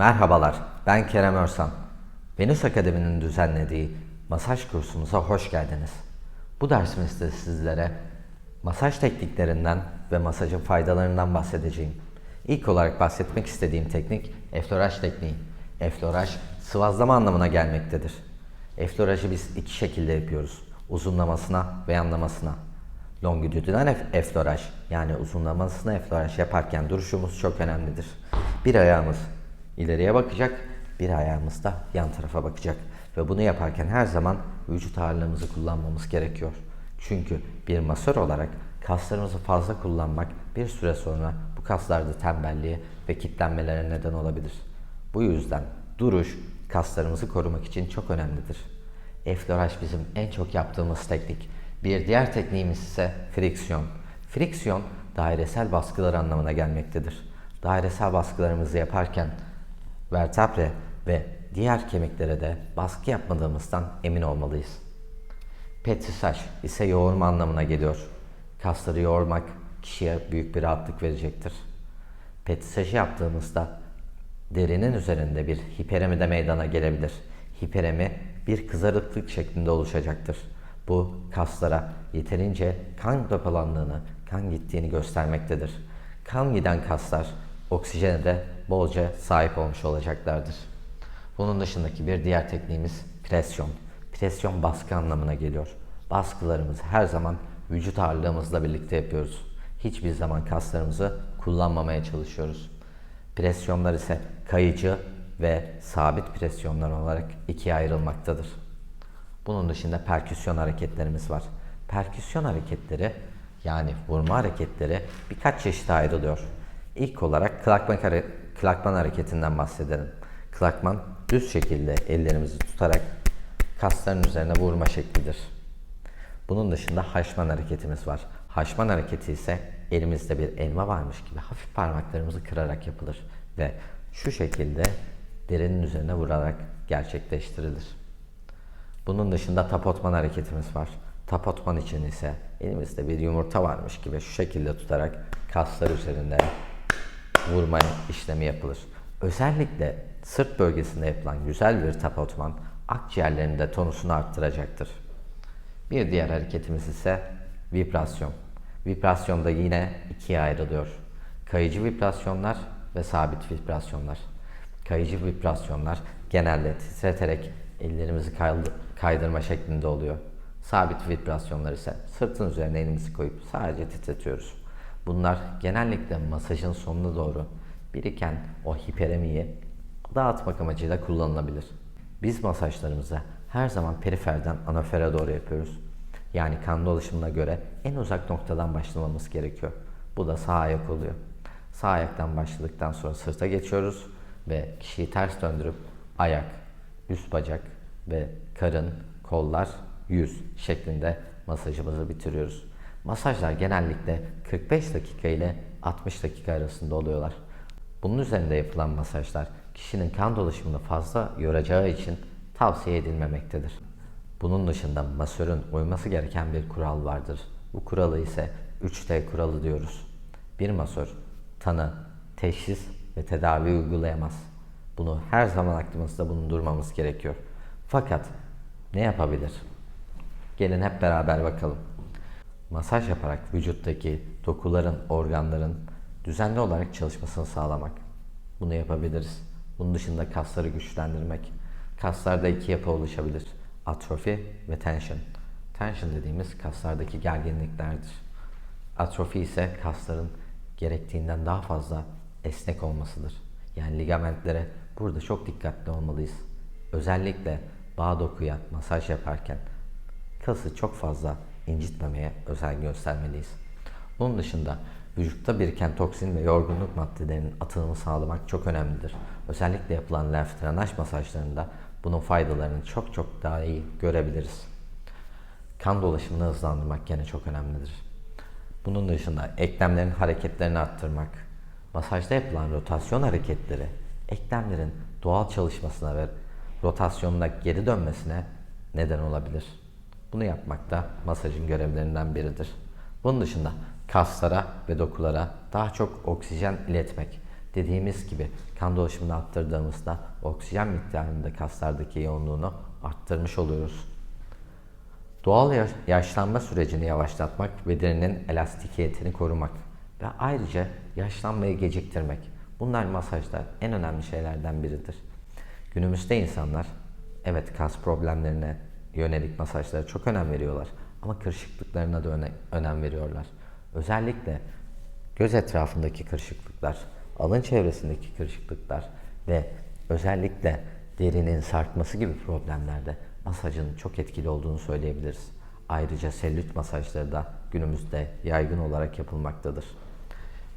Merhabalar, ben Kerem Örsan. Venüs Akademi'nin düzenlediği masaj kursumuza hoş geldiniz. Bu dersimizde sizlere masaj tekniklerinden ve masajın faydalarından bahsedeceğim. İlk olarak bahsetmek istediğim teknik efloraj tekniği. Efloraj sıvazlama anlamına gelmektedir. Eflorajı biz iki şekilde yapıyoruz. Uzunlamasına ve yanlamasına. Longitudinal ef- efloraj yani uzunlamasına efloraj yaparken duruşumuz çok önemlidir. Bir ayağımız ileriye bakacak, bir ayağımız da yan tarafa bakacak. Ve bunu yaparken her zaman vücut ağırlığımızı kullanmamız gerekiyor. Çünkü bir masör olarak kaslarımızı fazla kullanmak bir süre sonra bu kaslarda tembelliğe ve kitlenmelere neden olabilir. Bu yüzden duruş kaslarımızı korumak için çok önemlidir. Efloraj bizim en çok yaptığımız teknik. Bir diğer tekniğimiz ise friksiyon. Friksiyon dairesel baskılar anlamına gelmektedir. Dairesel baskılarımızı yaparken vertebre ve diğer kemiklere de baskı yapmadığımızdan emin olmalıyız. Petrisaj ise yoğurma anlamına geliyor. Kasları yoğurmak kişiye büyük bir rahatlık verecektir. Petrisajı yaptığımızda derinin üzerinde bir hiperemi de meydana gelebilir. Hiperemi bir kızarıklık şeklinde oluşacaktır. Bu kaslara yeterince kan depolandığını, kan gittiğini göstermektedir. Kan giden kaslar oksijene de bolca sahip olmuş olacaklardır. Bunun dışındaki bir diğer tekniğimiz presyon. Presyon baskı anlamına geliyor. Baskılarımızı her zaman vücut ağırlığımızla birlikte yapıyoruz. Hiçbir zaman kaslarımızı kullanmamaya çalışıyoruz. Presyonlar ise kayıcı ve sabit presyonlar olarak ikiye ayrılmaktadır. Bunun dışında perküsyon hareketlerimiz var. Perküsyon hareketleri yani vurma hareketleri birkaç çeşit ayrılıyor. İlk olarak klakman, hare- klakman hareketinden bahsedelim. Klakman düz şekilde ellerimizi tutarak kasların üzerine vurma şeklidir. Bunun dışında haşman hareketimiz var. Haşman hareketi ise elimizde bir elma varmış gibi hafif parmaklarımızı kırarak yapılır ve şu şekilde derinin üzerine vurarak gerçekleştirilir. Bunun dışında tapotman hareketimiz var. Tapotman için ise elimizde bir yumurta varmış gibi şu şekilde tutarak kaslar üzerinde vurma işlemi yapılır. Özellikle sırt bölgesinde yapılan güzel bir tapotman akciğerlerinde tonusunu arttıracaktır. Bir diğer hareketimiz ise vibrasyon. Vibrasyon da yine ikiye ayrılıyor. Kayıcı vibrasyonlar ve sabit vibrasyonlar. Kayıcı vibrasyonlar genelde titreterek ellerimizi kaydı- kaydırma şeklinde oluyor. Sabit vibrasyonlar ise sırtın üzerine elimizi koyup sadece titretiyoruz. Bunlar genellikle masajın sonuna doğru biriken o hiperemiyi dağıtmak amacıyla kullanılabilir. Biz masajlarımızı her zaman periferden anafere doğru yapıyoruz. Yani kan dolaşımına göre en uzak noktadan başlamamız gerekiyor. Bu da sağ ayak oluyor. Sağ ayaktan başladıktan sonra sırta geçiyoruz ve kişiyi ters döndürüp ayak, üst bacak ve karın, kollar, yüz şeklinde masajımızı bitiriyoruz. Masajlar genellikle 45 dakika ile 60 dakika arasında oluyorlar. Bunun üzerinde yapılan masajlar kişinin kan dolaşımını fazla yoracağı için tavsiye edilmemektedir. Bunun dışında masörün uyması gereken bir kural vardır. Bu kuralı ise 3T kuralı diyoruz. Bir masör tanı, teşhis ve tedavi uygulayamaz. Bunu her zaman aklımızda bulundurmamız gerekiyor. Fakat ne yapabilir? Gelin hep beraber bakalım. Masaj yaparak vücuttaki dokuların, organların düzenli olarak çalışmasını sağlamak. Bunu yapabiliriz. Bunun dışında kasları güçlendirmek. Kaslarda iki yapı oluşabilir. Atrofi ve tension. Tension dediğimiz kaslardaki gerginliklerdir. Atrofi ise kasların gerektiğinden daha fazla esnek olmasıdır. Yani ligamentlere burada çok dikkatli olmalıyız. Özellikle bağ dokuya masaj yaparken kası çok fazla incitmemeye özen göstermeliyiz. Bunun dışında vücutta biriken toksin ve yorgunluk maddelerinin atılımı sağlamak çok önemlidir. Özellikle yapılan lenf drenaj masajlarında bunun faydalarını çok çok daha iyi görebiliriz. Kan dolaşımını hızlandırmak gene çok önemlidir. Bunun dışında eklemlerin hareketlerini arttırmak, masajda yapılan rotasyon hareketleri eklemlerin doğal çalışmasına ve rotasyonuna geri dönmesine neden olabilir. Bunu yapmak da masajın görevlerinden biridir. Bunun dışında kaslara ve dokulara daha çok oksijen iletmek Dediğimiz gibi kan dolaşımını arttırdığımızda oksijen miktarında kaslardaki yoğunluğunu arttırmış oluyoruz. Doğal yaş- yaşlanma sürecini yavaşlatmak ve derinin elastikiyetini korumak ve ayrıca yaşlanmayı geciktirmek. Bunlar masajda en önemli şeylerden biridir. Günümüzde insanlar evet kas problemlerine yönelik masajlara çok önem veriyorlar ama kırışıklıklarına da öne- önem veriyorlar. Özellikle göz etrafındaki kırışıklıklar, alın çevresindeki kırışıklıklar ve özellikle derinin sarkması gibi problemlerde masajın çok etkili olduğunu söyleyebiliriz. Ayrıca selülit masajları da günümüzde yaygın olarak yapılmaktadır.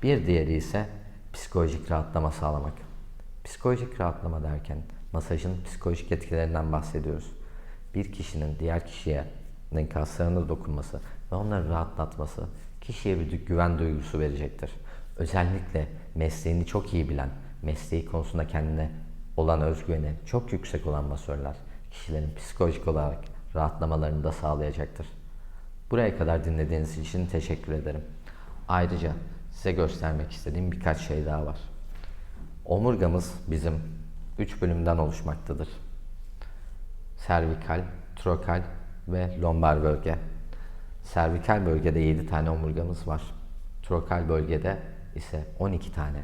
Bir diğeri ise psikolojik rahatlama sağlamak. Psikolojik rahatlama derken masajın psikolojik etkilerinden bahsediyoruz. Bir kişinin diğer kişinin kaslarına dokunması ve onları rahatlatması kişiye bir güven duygusu verecektir. Özellikle mesleğini çok iyi bilen, mesleği konusunda kendine olan özgüveni çok yüksek olan masörler kişilerin psikolojik olarak rahatlamalarını da sağlayacaktır. Buraya kadar dinlediğiniz için teşekkür ederim. Ayrıca size göstermek istediğim birkaç şey daha var. Omurgamız bizim 3 bölümden oluşmaktadır. Servikal, trokal ve lombar bölge. Servikal bölgede 7 tane omurgamız var. Trokal bölgede ise 12 tane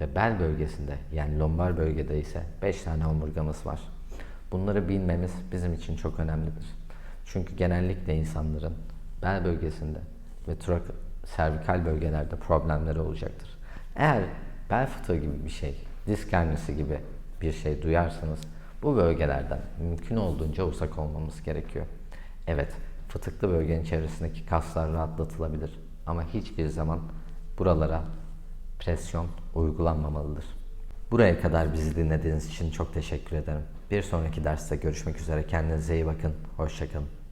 ve bel bölgesinde yani lombar bölgede ise 5 tane omurgamız var. Bunları bilmemiz bizim için çok önemlidir. Çünkü genellikle insanların bel bölgesinde ve trok- servikal bölgelerde problemleri olacaktır. Eğer bel fıtığı gibi bir şey, disk herniası gibi bir şey duyarsanız bu bölgelerden mümkün olduğunca uzak olmamız gerekiyor. Evet, fıtıklı bölgenin çevresindeki kaslar rahatlatılabilir ama hiçbir zaman buralara presyon uygulanmamalıdır. Buraya kadar bizi dinlediğiniz için çok teşekkür ederim. Bir sonraki derste görüşmek üzere. Kendinize iyi bakın. Hoşçakalın.